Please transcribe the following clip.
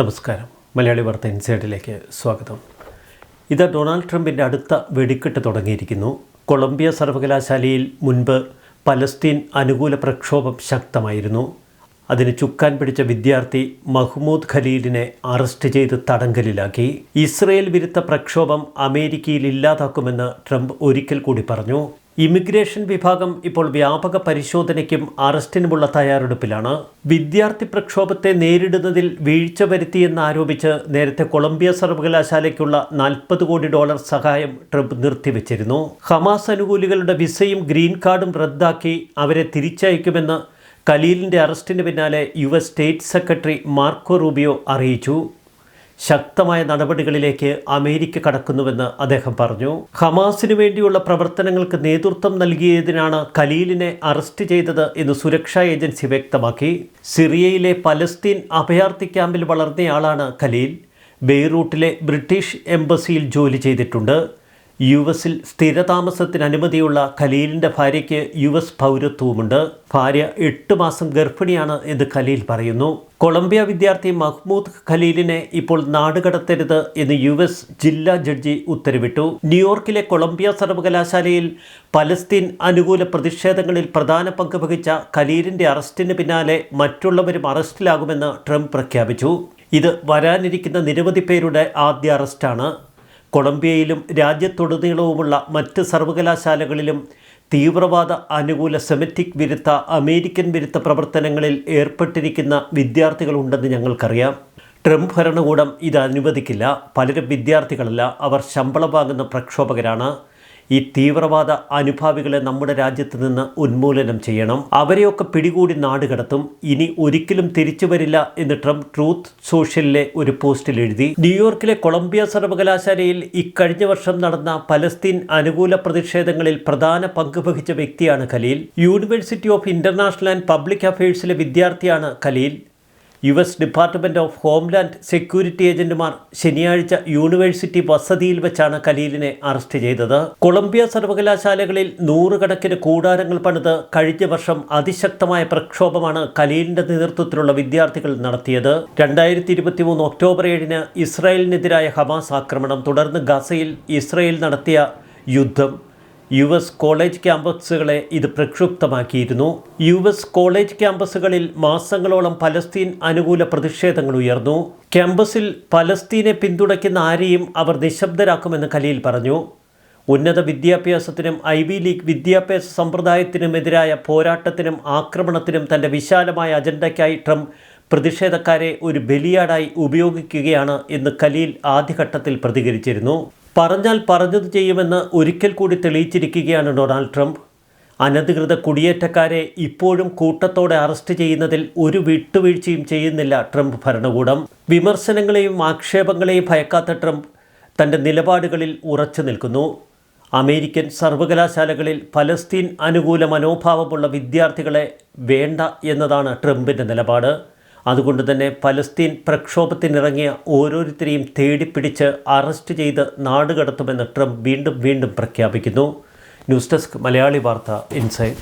നമസ്കാരം. മലയാളി വാർത്ത ഇൻസൈഡിലേക്ക് സ്വാഗതം. ഇത് ഡൊണാൾഡ് ട്രംപിന്റെ അടുത്ത വെടിക്കെട്ട് തുടങ്ങിയിരിക്കുന്നു. കൊളംബിയ സർവകലാശാലയിൽ മുൻപ് പലസ്തീൻ അനുകൂല പ്രക്ഷോഭം ശക്തമായിരുന്നു. അതിന് ചുക്കാൻ പിടിച്ച വിദ്യാർത്ഥി മഹ്മൂദ് ഖലീലിനെ അറസ്റ്റ് ചെയ്ത് തടങ്കലിലാക്കി. ഇസ്രയേൽ വിരുദ്ധ പ്രക്ഷോഭം അമേരിക്കയിൽ ഇല്ലാതാക്കുമെന്ന് ട്രംപ് ഒരിക്കൽ കൂടി പറഞ്ഞു. ഇമിഗ്രേഷൻ വിഭാഗം ഇപ്പോൾ വ്യാപക പരിശോധനയ്ക്കും അറസ്റ്റിനുമുള്ള തയ്യാറെടുപ്പിലാണ്. വിദ്യാർത്ഥി പ്രക്ഷോഭത്തെ നേരിടുന്നതിൽ വീഴ്ച വരുത്തിയെന്നാരോപിച്ച് നേരത്തെ കൊളംബിയ സർവകലാശാലയ്ക്കുള്ള നാൽപ്പത് കോടി ഡോളർ സഹായം ട്രംപ് നിർത്തിവച്ചിരുന്നു. ഹമാസ് അനുകൂലികളുടെ വിസയും ഗ്രീൻ കാർഡും റദ്ദാക്കി അവരെ തിരിച്ചയക്കുമെന്ന് കലീലിന്റെ അറസ്റ്റിന് പിന്നാലെ U S state secretary Marco Rubio അറിയിച്ചു. ശക്തമായ നടപടികളിലേക്ക് അമേരിക്ക കടക്കുന്നുവെന്ന് അദ്ദേഹം പറഞ്ഞു. ഹമാസിനു വേണ്ടിയുള്ള പ്രവർത്തനങ്ങൾക്ക് നേതൃത്വം നൽകിയതിനാണ് ഖലീലിനെ അറസ്റ്റ് ചെയ്തത് എന്ന് സുരക്ഷാ ഏജൻസി വ്യക്തമാക്കി. സിറിയയിലെ പലസ്തീൻ അഭയാർത്ഥി ക്യാമ്പിൽ വളർന്നയാളാണ് ഖലീൽ. ബെയ്റൂട്ടിലെ ബ്രിട്ടീഷ് എംബസിയിൽ ജോലി ചെയ്തിട്ടുണ്ട്. യു എസിൽ സ്ഥിരതാമസത്തിന് അനുമതിയുള്ള ഖലീലിന്റെ ഭാര്യയ്ക്ക് യു എസ് പൗരത്വവുമുണ്ട് ഭാര്യ എട്ട് മാസം ഗർഭിണിയാണ് എന്ന് ഖലീൽ പറയുന്നു. കൊളംബിയ വിദ്യാർത്ഥി മഹ്മൂദ് ഖലീലിനെ ഇപ്പോൾ നാടുകടത്തരുത് എന്ന് യു എസ് ജില്ലാ ജഡ്ജി ഉത്തരവിട്ടു. ന്യൂയോർക്കിലെ കൊളംബിയ സർവകലാശാലയിൽ പലസ്തീൻ അനുകൂല പ്രതിഷേധങ്ങളിൽ പ്രധാന പങ്ക് വഹിച്ച ഖലീലിന്റെ അറസ്റ്റിന് പിന്നാലെ മറ്റുള്ളവരും അറസ്റ്റിലാകുമെന്ന് ട്രംപ് പ്രഖ്യാപിച്ചു. ഇത് വരാനിരിക്കുന്ന നിരവധി പേരുടെ ആദ്യ അറസ്റ്റാണ്. കൊളംബിയയിലും രാജ്യത്തുടനീളവുമുള്ള മറ്റ് സർവകലാശാലകളിലും തീവ്രവാദ അനുകൂല സെമറ്റിക് വിരുദ്ധ അമേരിക്കൻ വിരുദ്ധ പ്രവർത്തനങ്ങളിൽ ഏർപ്പെട്ടിരിക്കുന്ന വിദ്യാർത്ഥികളുണ്ടെന്ന് ഞങ്ങൾക്കറിയാം. ട്രംപ് ഭരണകൂടം ഇത് അനുവദിക്കില്ല. പലരും വിദ്യാർത്ഥികളല്ല. അവർ ശമ്പളം വാങ്ങുന്ന പ്രക്ഷോഭകരാണ്. ഈ തീവ്രവാദ അനുഭാവികളെ നമ്മുടെ രാജ്യത്ത് നിന്ന് ഉന്മൂലനം ചെയ്യണം. അവരെയൊക്കെ പിടികൂടി നാടുകടത്തും ഇനി ഒരിക്കലും തിരിച്ചു വരില്ല എന്ന് ട്രംപ് ട്രൂത്ത് സോഷ്യലിലെ ഒരു പോസ്റ്റിൽ എഴുതി. ന്യൂയോർക്കിലെ കൊളംബിയ സർവകലാശാലയിൽ ഇക്കഴിഞ്ഞ വർഷം നടന്ന പലസ്തീൻ അനുകൂല പ്രതിഷേധങ്ങളിൽ പ്രധാന പങ്ക് വഹിച്ച വ്യക്തിയാണ് Khalil. University of international and public അഫയേഴ്സിലെ വിദ്യാർത്ഥിയാണ് Khalil. U S department of homeland security ഏജന്റുമാർ ശനിയാഴ്ച യൂണിവേഴ്സിറ്റി വസതിയിൽ വെച്ചാണ് കലീലിനെ അറസ്റ്റ് ചെയ്തത്. കൊളംബിയ സർവകലാശാലകളിൽ നൂറുകണക്കിന് കൂടാരങ്ങൾ പണിത് കഴിഞ്ഞ വർഷം അതിശക്തമായ പ്രക്ഷോഭമാണ് കലീലിന്റെ നേതൃത്വത്തിലുള്ള വിദ്യാർത്ഥികൾ നടത്തിയത്. രണ്ടായിരത്തി ഇരുപത്തി മൂന്ന് ഒക്ടോബർ ഏഴിന് ഇസ്രായേലിനെതിരായ ഹമാസ് ആക്രമണം തുടർന്ന് ഗസയിൽ ഇസ്രായേൽ നടത്തിയ യുദ്ധം യു എസ് കോളേജ് ക്യാമ്പസുകളെ ഇത് പ്രക്ഷുബ്ധമാക്കിയിരുന്നു. യു എസ് കോളേജ് ക്യാമ്പസുകളിൽ മാസങ്ങളോളം പലസ്തീൻ അനുകൂല പ്രതിഷേധങ്ങൾ ഉയർന്നു. ക്യാമ്പസിൽ പലസ്തീനെ പിന്തുണയ്ക്കുന്ന ആരെയും അവർ നിശബ്ദരാക്കുമെന്ന് ഖലീൽ പറഞ്ഞു. ഉന്നത വിദ്യാഭ്യാസത്തിനും ഐ വി ലീഗ് വിദ്യാഭ്യാസ സമ്പ്രദായത്തിനുമെതിരായ പോരാട്ടത്തിനും ആക്രമണത്തിനും തന്റെ വിശാലമായ അജണ്ടയ്ക്കായി ട്രംപ് പ്രതിഷേധക്കാരെ ഒരു ബലിയാടായി ഉപയോഗിക്കുകയാണ് എന്ന് ഖലീൽ ആദ്യഘട്ടത്തിൽ പ്രതികരിച്ചിരുന്നു. പറഞ്ഞാൽ പറഞ്ഞത് ചെയ്യുമെന്ന് ഒരിക്കൽ കൂടി തെളിയിച്ചിരിക്കുകയാണ് ഡൊണാൾഡ് ട്രംപ്. അനധികൃത കുടിയേറ്റക്കാരെ ഇപ്പോഴും കൂട്ടത്തോടെ അറസ്റ്റ് ചെയ്യുന്നതിൽ ഒരു വിട്ടുവീഴ്ചയും ചെയ്യുന്നില്ല ട്രംപ് ഭരണകൂടം. വിമർശനങ്ങളെയും ആക്ഷേപങ്ങളെയും ഭയക്കാത്ത ട്രംപ് തന്റെ നിലപാടുകളിൽ ഉറച്ചു നിൽക്കുന്നു. അമേരിക്കൻ സർവകലാശാലകളിൽ ഫലസ്തീൻ അനുകൂല മനോഭാവമുള്ള വിദ്യാർത്ഥികളെ വേണ്ട എന്നതാണ് ട്രംപിന്റെ നിലപാട്. അതുകൊണ്ട് തന്നെ പലസ്തീൻ പ്രക്ഷോഭത്തിനിറങ്ങിയ ഓരോരുത്തരെയും തേടിപ്പിടിച്ച് അറസ്റ്റ് ചെയ്ത് നാടുകടത്തുമെന്ന് ട്രംപ് വീണ്ടും വീണ്ടും പ്രഖ്യാപിക്കുന്നു. ന്യൂസ് ഡെസ്ക് മലയാളി വാർത്ത ഇൻസൈഡ്